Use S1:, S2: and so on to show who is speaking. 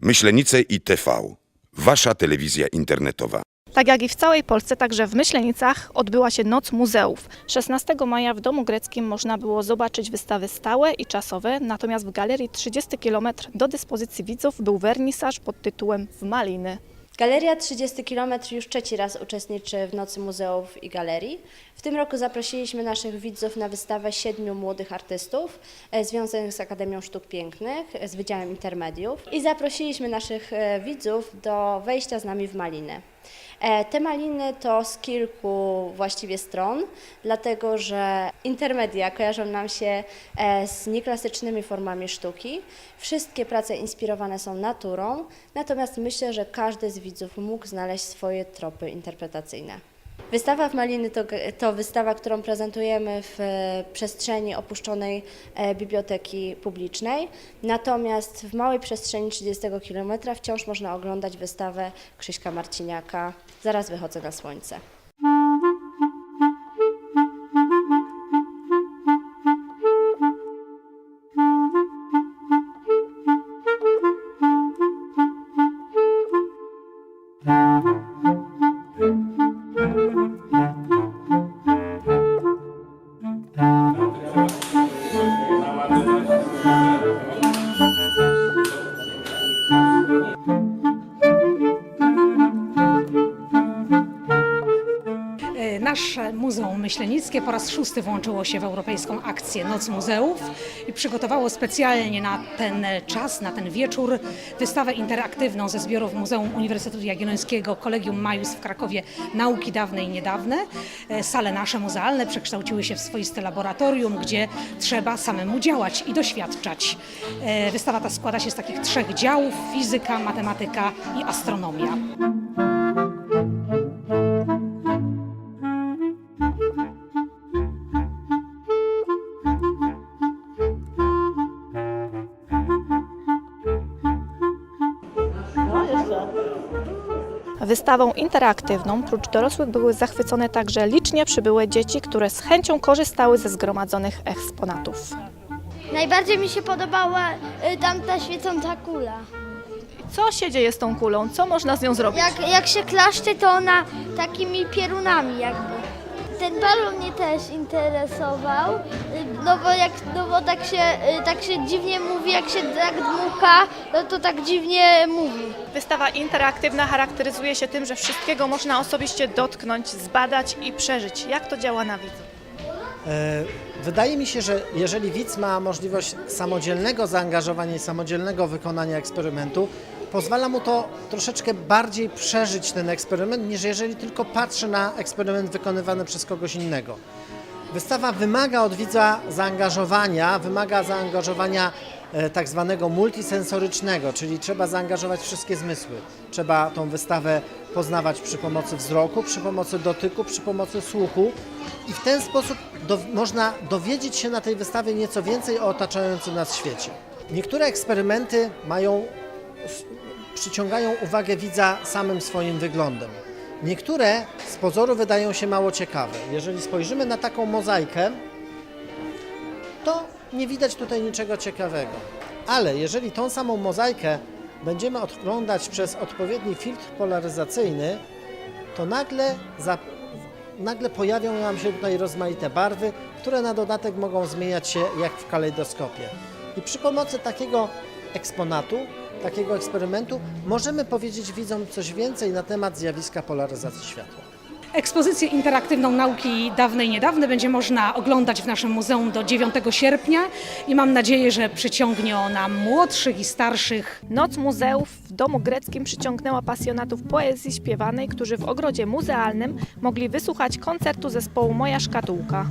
S1: Myślenice i TV. Wasza telewizja internetowa.
S2: Tak jak i w całej Polsce, także w Myślenicach odbyła się Noc Muzeów. 16 maja w Domu Greckim można było zobaczyć wystawy stałe i czasowe, natomiast w galerii 30 km do dyspozycji widzów był wernisaż pod tytułem W Maliny.
S3: Galeria 30 km już trzeci raz uczestniczy w Nocy Muzeów i Galerii. W tym roku zaprosiliśmy naszych widzów na wystawę siedmiu młodych artystów e, związanych z Akademią Sztuk Pięknych, e, z Wydziałem Intermediów i zaprosiliśmy naszych e, widzów do wejścia z nami w maliny. E, Te maliny to z kilku właściwie stron, dlatego że intermedia kojarzą nam się e, z nieklasycznymi formami sztuki. Wszystkie prace inspirowane są naturą, natomiast myślę, że każdy z widzów mógł znaleźć swoje tropy interpretacyjne. Wystawa w Maliny to, to wystawa, którą prezentujemy w e, przestrzeni opuszczonej e, biblioteki publicznej. Natomiast w małej przestrzeni 30 km wciąż można oglądać wystawę Krzyśka Marciniaka Zaraz wychodzę na słońce.
S4: Nasze Muzeum Myślenickie po raz szósty włączyło się w europejską akcję Noc Muzeów i przygotowało specjalnie na ten czas, na ten wieczór wystawę interaktywną ze zbiorów Muzeum Uniwersytetu Jagiellońskiego Kolegium Majus w Krakowie Nauki Dawne i Niedawne. E, Sale nasze muzealne przekształciły się w swoiste laboratorium, gdzie trzeba samemu działać i doświadczać. E, Wystawa ta składa się z takich trzech działów: fizyka, matematyka i astronomia.
S2: Wystawą interaktywną prócz dorosłych były zachwycone także licznie przybyłe dzieci, które z chęcią korzystały ze zgromadzonych eksponatów.
S5: Najbardziej mi się podobała y, tamta świecąca kula.
S2: Co się dzieje z tą kulą? Co można z nią zrobić?
S5: Jak, jak się klaszcze, to ona takimi pierunami jakby. Ten balon mnie też interesował, no bo, jak, no bo tak, się, y, tak się dziwnie mówi, jak się tak dmucha, no to tak dziwnie mówi.
S2: Wystawa interaktywna charakteryzuje się tym, że wszystkiego można osobiście dotknąć, zbadać i przeżyć. Jak to działa na widzu?
S6: E, Wydaje mi się, że jeżeli widz ma możliwość samodzielnego zaangażowania i samodzielnego wykonania eksperymentu, pozwala mu to troszeczkę bardziej przeżyć ten eksperyment, niż jeżeli tylko patrzy na eksperyment wykonywany przez kogoś innego. Wystawa wymaga od widza zaangażowania, wymaga zaangażowania e, tak zwanego multisensorycznego, czyli trzeba zaangażować wszystkie zmysły. Trzeba tą wystawę poznawać przy pomocy wzroku, przy pomocy dotyku, przy pomocy słuchu i w ten sposób do, można dowiedzieć się na tej wystawie nieco więcej o otaczającym nas świecie. Niektóre eksperymenty mają, przyciągają uwagę widza samym swoim wyglądem. Niektóre z pozoru wydają się mało ciekawe. Jeżeli spojrzymy na taką mozaikę, to nie widać tutaj niczego ciekawego. Ale jeżeli tą samą mozaikę będziemy oglądać przez odpowiedni filtr polaryzacyjny, to nagle, za, nagle pojawią nam się tutaj rozmaite barwy, które na dodatek mogą zmieniać się jak w kalejdoskopie. I przy pomocy takiego eksponatu, takiego eksperymentu, możemy powiedzieć widzom coś więcej na temat zjawiska polaryzacji światła.
S4: Ekspozycję interaktywną nauki dawne i niedawne będzie można oglądać w naszym muzeum do 9 sierpnia i mam nadzieję, że przyciągnie ona młodszych i starszych.
S2: Noc Muzeów w Domu Greckim przyciągnęła pasjonatów poezji śpiewanej, którzy w ogrodzie muzealnym mogli wysłuchać koncertu zespołu Moja Szkatułka.